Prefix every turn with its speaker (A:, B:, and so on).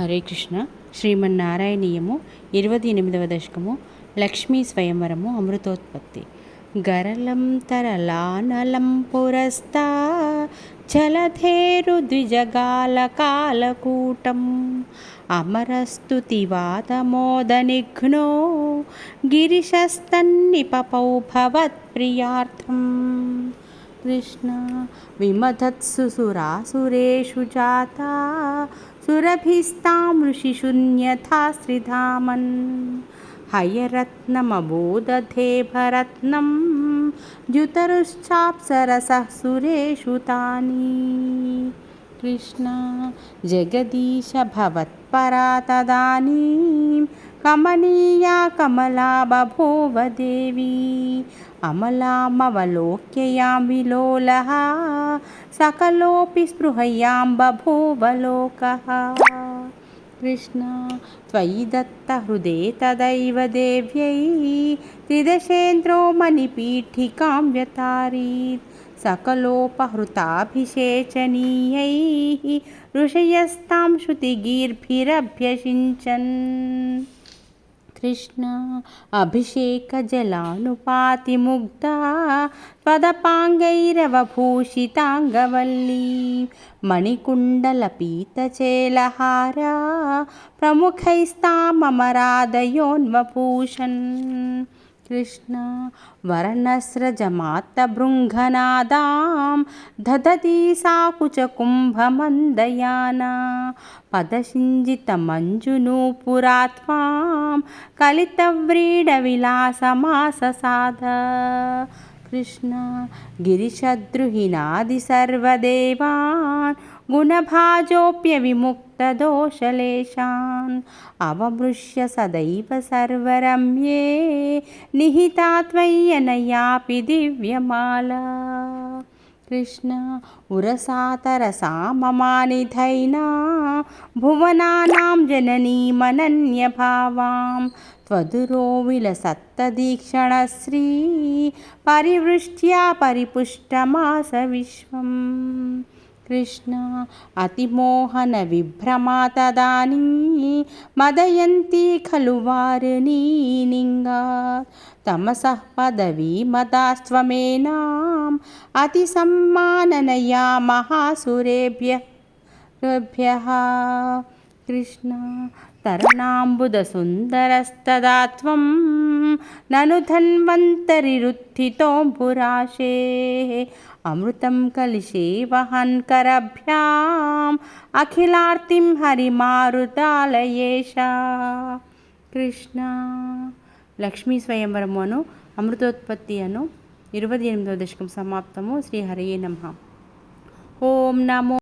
A: హరే కృష్ణ. శ్రీమన్నారాయణీయము ఇరవై ఎనిమిదవ దశకము. లక్ష్మీ స్వయంవరము అమృతోత్పత్తి. గరళం తరలానలం పురస్తా చలధేరు ద్విజగాల కాలకూటం. జలధేరు ద్విజగాలకాలకూటం అమరస్తుతివాదమోదనిఘ్నో గిరిశస్తన్నిపపౌ భవత్ప్రియార్థం కృష్ణ విమధత్సు సురాసురేషు జాతా సురభిస్తాం ఋషిశూన్యథా శ్రీధామన్ భరత్నం ద్యుతరుశ్చాప్సరసः సురేషు తాని కృష్ణ జగదీశ భవత్పరా తదానీం కమనీయా కమలా బభూవ దేవీ अमलामवलोक्ययां विलोलः सकलोऽपि स्पृहयां बभूवलोकः कृष्ण त्वयि दत्तहृदे तदैव देव्यै त्रिदशेन्द्रो मणिपीठिकां व्यतारीत् सकलोपहृताभिषेचनीयैः ऋषयस्तां श्रुतिगीर्भिरभ्यषिञ्चन् कृष्ण अभिषेकजलानुपातिमुग्धा त्वदपाङ्गैरवभूषिताङ्गवल्ली मणिकुण्डलपीतचेलहारा प्रमुखैस्ताममरादयोन्वपूषन् కృష్ణ వర్ణస్రజమాత్తభృంఘనాదాం దదతి సాకుచకుంభమందయానా పదసింజితమంజునూపురాత్వాం కలితవ్రీడవిలాసమాససాద कृष्ण गिरिशद्रुहिणादिसर्वदेवान् गुणभाजोऽप्यविमुक्तदोषलेशान् अवमृश्य सदैव सर्वरम्ये निहिता त्वय्यनयापि दिव्यमाला। कृष्ण उरसातरसा ममानिधैना భువనానాం జననీమనన్యభావాం త్వదురో విలసత్తదీక్షణశ్రీ పరివృష్ట్యా పరిపుష్టమాస విశ్వం. కృష్ణ అతిమోహన విభ్రమాతదానీ మదయంతి ఖలు వారుణీలింగా తమస పదవీ మదాస్వమేనాం అతి సమ్మాననయా మహాసురేభ్య రుభ్య కృష్ణ తరుణాంబుదసుందరస్తదా త్వం నను ధన్వంతరిరుత్థితోంబురాశే అమృతం కలిశే వహన్ కరభ్యాం అఖిలార్తిం హరిమారుతాలయేష కృష్ణ లక్ష్మీ స్వయంవరము అను అమృతోత్పత్తి అను ఇరవై ఎనిమిదవ దశకం సమాప్తము. నమ. ఓం నమో